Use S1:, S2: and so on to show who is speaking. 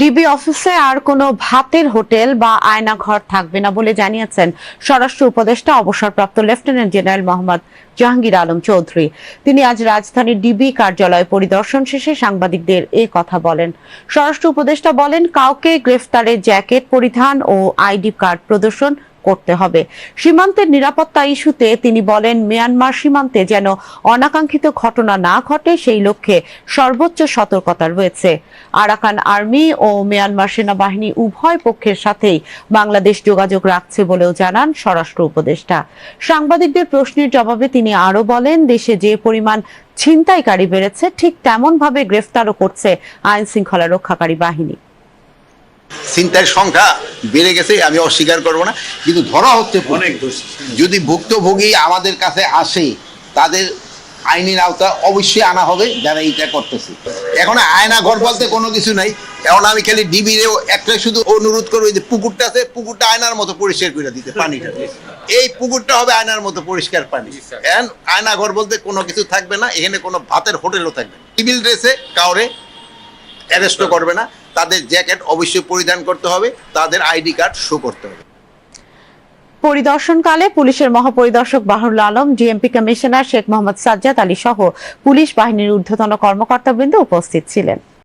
S1: DB অফিসে আর কোনো ভাতের হোটেল বা আয়না ঘর থাকবে না বলে জানিয়েছেন স্বরাষ্ট্র উপদেষ্টা অবসরপ্রাপ্ত লেফটেন্যান্ট জেনারেল মোহাম্মদ জাহাঙ্গীর আলম চৌধুরী। তিনি আজ রাজধানীর ডিবি কার্যালয় পরিদর্শন শেষে সাংবাদিকদের এ কথা বলেন। স্বরাষ্ট্র উপদেষ্টা বলেন, কাউকে গ্রেফতারের জ্যাকেট পরিধান ও আইডি কার্ড প্রদর্শন করতে হবে। সীমান্তের নিরাপত্তা ইস্যুতে তিনি বলেন, মিয়ানমার সীমান্তে যেন অনাকাঙ্ক্ষিত ঘটনা না ঘটে, সেই লক্ষ্যে সর্বোচ্চ সতর্কতা রয়েছে। আরাকান আর্মি ও মিয়ানমার সেনাবাহিনী উভয় পক্ষের সাথেই বাংলাদেশ যোগাযোগ রাখছে বলেও জানান স্বরাষ্ট্র উপদেষ্টা। সাংবাদিকদের প্রশ্নের জবাবে তিনি আরও বলেন, দেশে যে পরিমাণ ছিনতাইকারী বেড়েছে, ঠিক তেমনভাবে গ্রেফতারও করছে আইন শৃঙ্খলা রক্ষাকারী বাহিনী।
S2: চিন্তার সংখ্যা বেড়ে গেছে আমি অস্বীকার করব না। কিন্তু ধরা হচ্ছে অনেক যদি ভুক্তভোগী আমাদের কাছে আসে তাদের আইনের আওতা অবশ্যই আনা হবে যারা এইটা করতেছে। এখন আয়না ঘর বলতে কোনো কিছু নাই। এখন আমি খালি ডিবিরেও একটা শুধু অনুরোধ করব যে পুকুরটা আছে পুকুরটা আয়নার মতো পরিষ্কার করে দিতে পানিটা। এই পুকুরটা হবে আয়নার মতো পরিষ্কার পানি। এখন আয়না ঘর বলতে কোনো কিছু থাকবে না এখানে কোনো ভাতের হোটেলও থাকবে না। সিভিল ড্রেসে কাউরে অ্যারেস্টও করবে না। তাদের জ্যাকেট অবশ্যই পরিধান করতে হবে, তাদের আইডি কার্ড শো করতে হবে।
S1: পরিদর্শনকালে পুলিশের মহাপরিদর্শক বাহরুল আলম, ডিএমপি কমিশনার শেখ মোহাম্মদ সাজ্জাদ আলী সহ পুলিশ বাহিনীর ঊর্ধ্বতন কর্মকর্তাবৃন্দ উপস্থিত ছিলেন।